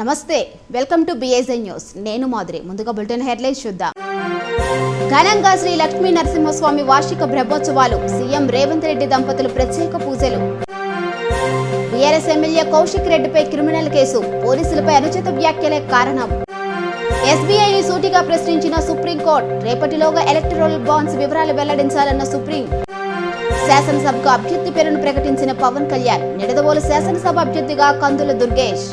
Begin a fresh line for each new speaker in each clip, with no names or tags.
నమస్తే welcome to BSI news నేను మాధురి. ముందుగా బులెటిన్ హెడ్లైన్స్ చూద్దాం. ఘనంగా శ్రీ లక్ష్మీ నరసింహస్వామి వార్షిక బ్రహ్మోత్సవాలు సీఎం రేవంత్ రెడ్డి దంపతులు ప్రత్యేక పూజలు. బీఆర్ఎస్ ఎమ్మెల్యే కౌశిక్ రెడ్డిపై క్రిమినల్ కేసు పోలీసులపై అనుచిత వ్యాఖ్యలే కారణం. ఎస్బీఐని సూటిగా ప్రశ్నించిన సుప్రీంకోర్టు రేపటిలోగా ఎలక్టరల్ బాండ్స్ వివరాలు వెల్లడించాలన్న సుప్రీం. శాసనసభకు అభ్యర్థి పేరును ప్రకటించిన పవన్ కళ్యాణ్ నిడదవోలు శాసనసభ అభ్యర్థిగా కందుల దుర్గేష్.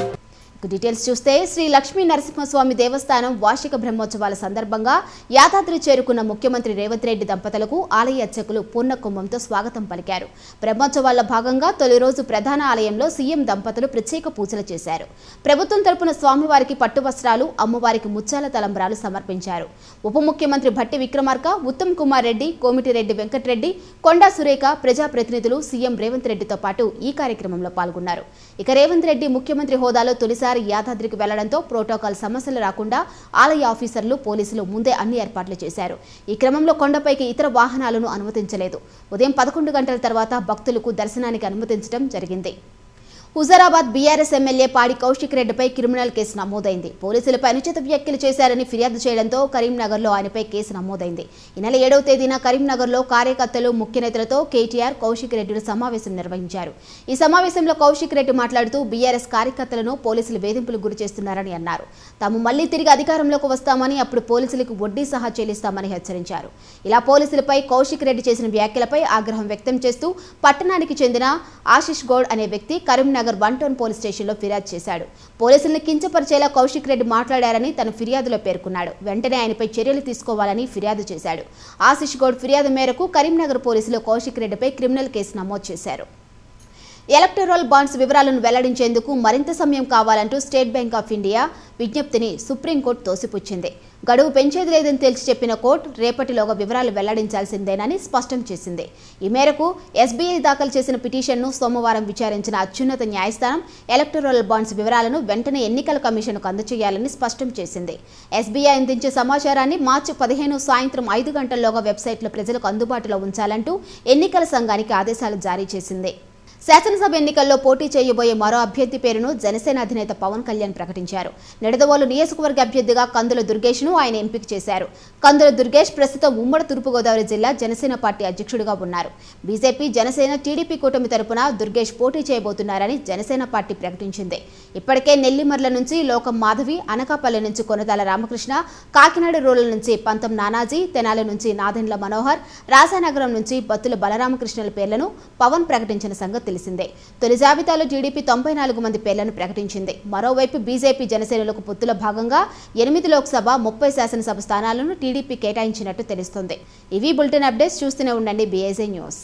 డీటెయిల్స్ చూస్తే శ్రీ లక్ష్మీ నరసింహస్వామి దేవస్థానం వార్షిక బ్రహ్మోత్సవాల సందర్భంగా యాదాద్రి చేరుకున్న ముఖ్యమంత్రి రేవంత్ రెడ్డి దంపతులకు ఆలయ అర్చకులు పూర్ణ కుంభంతో స్వాగతం పలికారు. బ్రహ్మోత్సవాల్లో భాగంగా తొలి రోజు ప్రధాన ఆలయంలో సీఎం దంపతులు ప్రత్యేక పూజలు చేశారు. ప్రభుత్వం తరపున స్వామివారికి పట్టు వస్త్రాలు అమ్మవారికి ముత్యాల తలంబ్రాలు సమర్పించారు. ఉప ముఖ్యమంత్రి భట్టి విక్రమార్క ఉత్తమ్ కుమార్ రెడ్డి కోమిటిరెడ్డి వెంకటరెడ్డి కొండా సురేఖ ప్రజాప్రతినిధులు సీఎం రేవంత్ రెడ్డితో పాటు ఈ కార్యక్రమంలో పాల్గొన్నారు. ఇక రేవంత్ రెడ్డి ముఖ్యమంత్రి హోదాలో తొలిసారి యాదాద్రికి వెళ్ళడంతో ప్రోటోకాల్ సమస్యలు రాకుండా ఆలయ ఆఫీసర్లు పోలీసులు ముందే అన్ని ఏర్పాట్లు చేశారు. ఈ క్రమంలో కొండపైకి ఇతర వాహనాలను అనుమతించలేదు. ఉదయం పదకొండు గంటల తర్వాత భక్తులకు దర్శనానికి అనుమతించడం జరిగింది. హుజరాబాద్ బీఆర్ఎస్ ఎమ్మెల్యే పాడి కౌశిక్ రెడ్డిపై క్రిమినల్ కేసు నమోదైంది. పోలీసులపై అనుచిత వ్యాఖ్యలు చేశారని ఫిర్యాదు చేయడంతో కరీంనగర్లో ఆయనపై కేసు నమోదైంది. ఈ నెల ఏడవ తేదీన కరీంనగర్లో కార్యకర్తలు ముఖ్య నేతలతో కేటీఆర్ కౌశిక్ రెడ్డిలు సమావేశం నిర్వహించారు. ఈ సమావేశంలో కౌశిక్ రెడ్డి మాట్లాడుతూ బీఆర్ఎస్ కార్యకర్తలను పోలీసులు వేధింపులకు గురి చేస్తున్నారని అన్నారు. తాము మళ్ళీ తిరిగి అధికారంలోకి వస్తామని అప్పుడు పోలీసులకు వడ్డీ సహా చెల్లిస్తామని హెచ్చరించారు. ఇలా పోలీసులపై కౌశిక్ రెడ్డి చేసిన వ్యాఖ్యలపై ఆగ్రహం వ్యక్తం చేస్తూ పట్టణానికి చెందిన ఆశిష్ గౌడ్ అనే వ్యక్తి కరీంనగర్ నగర్ వన్ టౌన్ పోలీస్ స్టేషన్లో ఫిర్యాదు చేశాడు. పోలీసులను కించపరిచేలా కౌశిక్ రెడ్డి మాట్లాడారని తన ఫిర్యాదులో పేర్కొన్నాడు. వెంటనే ఆయనపై చర్యలు తీసుకోవాలని ఫిర్యాదు చేశాడు. ఆశిష్ గౌడ్ ఫిర్యాదు మేరకు కరీంనగర్ పోలీసులు కౌశిక్ రెడ్డిపై క్రిమినల్ కేసు నమోదు చేశారు. ఎలక్టరల్ బాండ్స్ వివరాలను వెల్లడించేందుకు మరింత సమయం కావాలంటూ స్టేట్ బ్యాంక్ ఆఫ్ ఇండియా విజ్ఞప్తిని సుప్రీంకోర్టు తోసిపుచ్చింది. గడువు పెంచేది లేదని తేల్చి చెప్పిన కోర్టు రేపటిలోగా వివరాలు వెల్లడించాల్సిందేనని స్పష్టం చేసింది. ఈ మేరకు ఎస్బీఐ దాఖలు చేసిన పిటిషన్ను సోమవారం విచారించిన అత్యున్నత న్యాయస్థానం ఎలక్టరల్ బాండ్స్ వివరాలను వెంటనే ఎన్నికల కమిషన్కు అందజేయాలని స్పష్టం చేసింది. ఎస్బీఐ అందించే సమాచారాన్ని మార్చి పదిహేను సాయంత్రం ఐదు గంటల్లోగా వెబ్సైట్లో ప్రజలకు అందుబాటులో ఉంచాలంటూ ఎన్నికల సంఘానికి ఆదేశాలు జారీ చేసింది. శాసనసభ ఎన్నికల్లో పోటీ చేయబోయే మరో అభ్యర్థి పేరును జనసేన అధినేత పవన్ కళ్యాణ్ ప్రకటించారు. నిడదవోలు నియోజకవర్గ అభ్యర్థిగా కందుల దుర్గేష్ను ఆయన ఎంపిక చేశారు. కందుల దుర్గేష్ ప్రస్తుతం ఉమ్మడి తూర్పుగోదావరి జిల్లా జనసేన పార్టీ అధ్యక్షుడిగా ఉన్నారు. బీజేపీ జనసేన టీడీపీ కూటమి తరపున దుర్గేష్ పోటీ చేయబోతున్నారని జనసేన పార్టీ ప్రకటించింది. ఇప్పటికే నెల్లిమర్ల నుంచి లోకం మాధవి అనకాపల్లి నుంచి కొనతాల రామకృష్ణ కాకినాడ రూరల్ నుంచి పంతం నానాజీ తెనాలి నుంచి నాదెండ్ల మనోహర్ రాజానగరం నుంచి బత్తుల బలరామకృష్ణల పేర్లను పవన్ ప్రకటించిన సంగతి తెలిసిందే. తొలి జాబితాలో టీడీపీ తొంభై నాలుగు మంది పేర్లను ప్రకటించింది. మరోవైపు బీజేపీ జనసేనలకు పొత్తుల భాగంగా ఎనిమిది లోక్సభ ముప్పై శాసనసభ స్థానాలను టీడీపీ కేటాయించినట్టు తెలుస్తోంది. ఇవి బులెటిన్ అప్డేట్స్. చూస్తూనే ఉండండి బీఏజే న్యూస్